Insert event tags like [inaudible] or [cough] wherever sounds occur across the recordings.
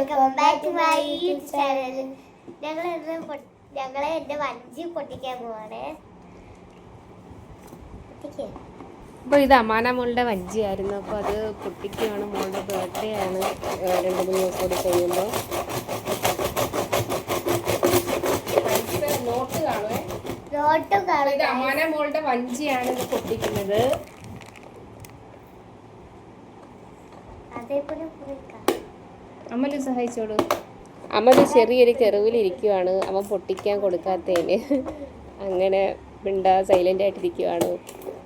Welcome back to my YouTube channel. ഞങ്ങൾ ഇന്ന് ഞങ്ങൾ ഞങ്ങളെ എന്റെ വഞ്ചി പൊട്ടിക്കാൻ പോവാണ്. അപ്പോൾ ഇത് അമാന മോളുടെ വഞ്ചിയായിരുന്നു. അപ്പോൾ അത് പൊട്ടിക്കുകയാണ് മോളുടെ ബർത്ത്ഡേ ആണ്. രണ്ട് മൂന്ന് ദിവസം കൂടി കഴിയുമ്പോൾ ഇത് അമാന മോളുടെ വഞ്ചിയാണ് ഇത് പൊട്ടിക്കുന്നത്. അതേപോലെ അമ്മൽ സഹായിച്ചോളൂ. അമ്മൽ ചെറിയൊരു കെറിവിലിരിക്കുവാണ് അവൻ പൊട്ടിക്കാൻ കൊടുക്കാത്തതിന്. അങ്ങനെ മിണ്ട സൈലന്റ് ആയിട്ടിരിക്കുവാണ്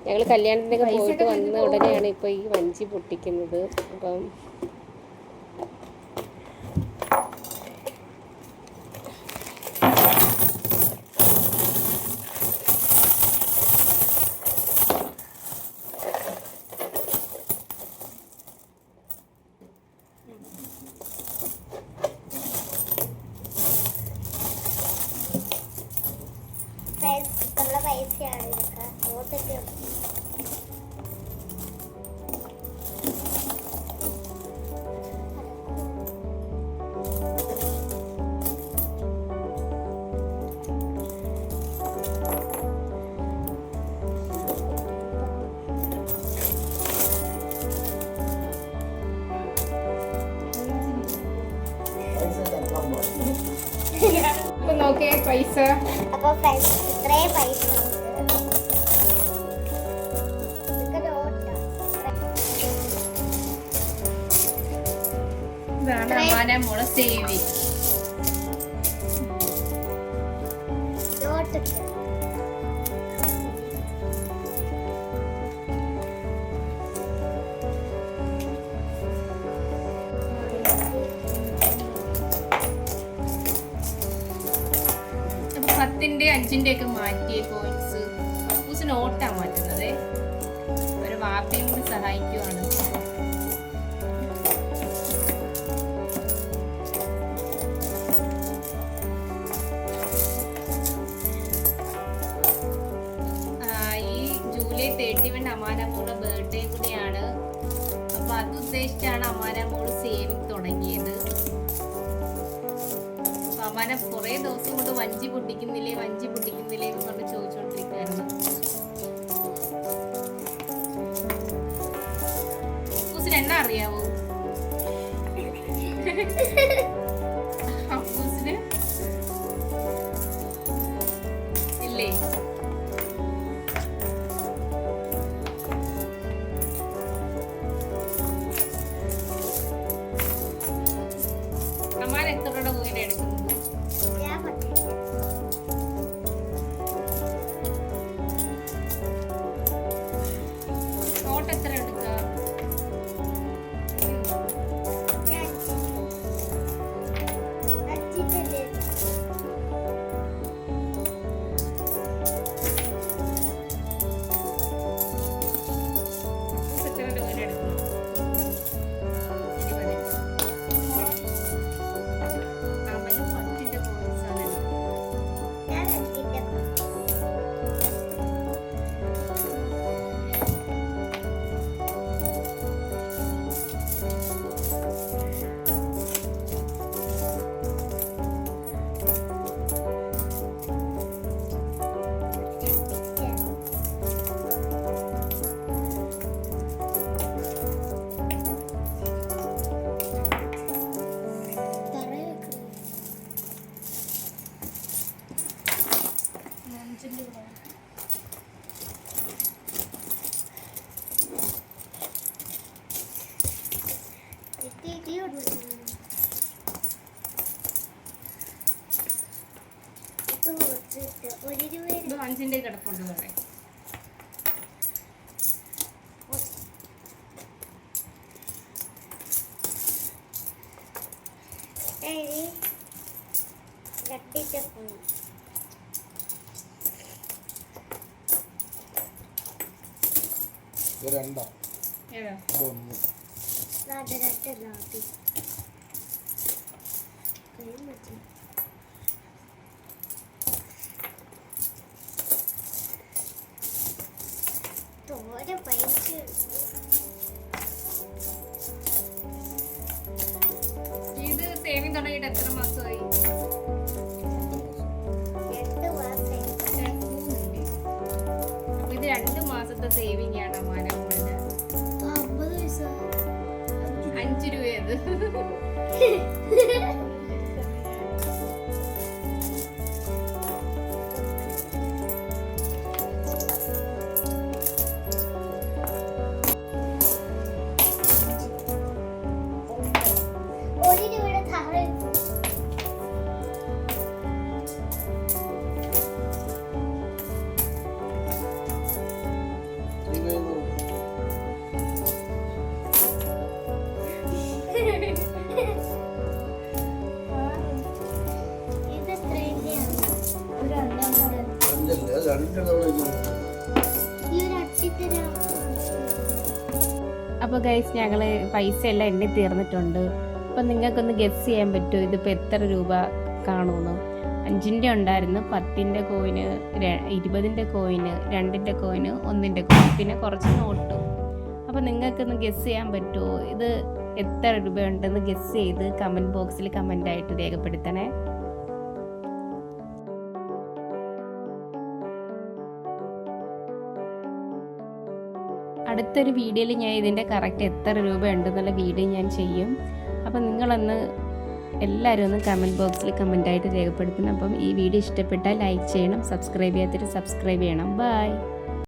ഞങ്ങൾ കല്യാണത്തിനൊക്കെ പോയിട്ട് വന്ന ഉടനെയാണ് ഇപ്പോൾ ഈ വഞ്ചി പൊട്ടിക്കുന്നത്. അപ്പം ഉള്ള പൈസയാണ് ഇതൊക്കെ നോട്ടൊക്കെ ഇപ്പം നോക്കിയേ പൈസ അപ്പൊ ഫ്രണ്ട്സ് ഇത്രയും പൈസ മോളെ സേവി പത്തിന്റെ അഞ്ചിന്റെ ഒക്കെ മാറ്റിയ കോയിൻസ് കക്കൂസ് മാറ്റുന്നത്. ഒരു വാപ്പയും കൂടി സഹായിക്കുവാണ്. അത് അമ്മാനെ അമാനമ്മൂട് സേവിങ് തുടങ്ങിയത്. അപ്പൊ അമാന കുറെ ദിവസം കൊണ്ട് വഞ്ചി പൊട്ടിക്കുന്നില്ലേ വഞ്ചി പൊട്ടിക്കുന്നില്ലേ എന്ന് പറഞ്ഞ് ചോദിച്ചോണ്ടിരിക്കുവായിരുന്നു അപ്പൂസിന് എണ്ണ അറിയാവോ? [laughs] ഇത് അഞ്ചിന്റെ കിടപ്പുണ്ട് കുറെ. പോയി ഇത് രണ്ടാ. ഇതൊന്ന്. നാട്ട് രണ്ട് പൈസ ഇത് തുടങ്ങിയിട്ട് എത്ര മാസമായി? ഇത് രണ്ട് മാസത്തെ സേവിങ് ആണ് പൈസ. അഞ്ച് രൂപയത് [laughs] അട്ടിത്തരാ അപ്പോൾ ഗൈസ് ഞങ്ങൾ പൈസ എല്ലാം എണ്ണി തീർന്നിട്ടുണ്ട്. അപ്പം നിങ്ങൾക്കൊന്ന് ഗസ് ചെയ്യാൻ പറ്റുമോ? ഇതിപ്പോൾ എത്ര രൂപ കാണുമെന്ന്? അഞ്ചിന്റെ ഉണ്ടായിരുന്നു പത്തിന്റെ കോയിന് ഇരുപതിന്റെ കോയിന് രണ്ടിന്റെ കോയിന് ഒന്നിന്റെ കോയിൻ പിന്നെ കുറച്ച് നോട്ടും. അപ്പോൾ നിങ്ങൾക്കൊന്ന് ഗസ് ചെയ്യാൻ പറ്റുമോ? ഇത് എത്ര രൂപയുണ്ടെന്ന് ഗസ് ചെയ്ത് കമന്റ് ബോക്സിൽ കമന്റ് ആയിട്ട് രേഖപ്പെടുത്തണേ. അടുത്തൊരു വീഡിയോയിൽ ഞാൻ ഇതിന്റെ കറക്റ്റ് എത്ര രൂപ ഉണ്ടെന്നുള്ള വീഡിയോ ഞാൻ ചെയ്യും. അപ്പം നിങ്ങളൊന്ന് എല്ലാവരും ഒന്ന് കമന്റ് ബോക്സിൽ കമന്റായിട്ട് രേഖപ്പെടുത്തണം. അപ്പം ഈ വീഡിയോ ഇഷ്ടപ്പെട്ടാൽ ലൈക്ക് ചെയ്യണം സബ്സ്ക്രൈബ് ചെയ്യാത്തിട്ട് സബ്സ്ക്രൈബ് ചെയ്യണം. ബൈ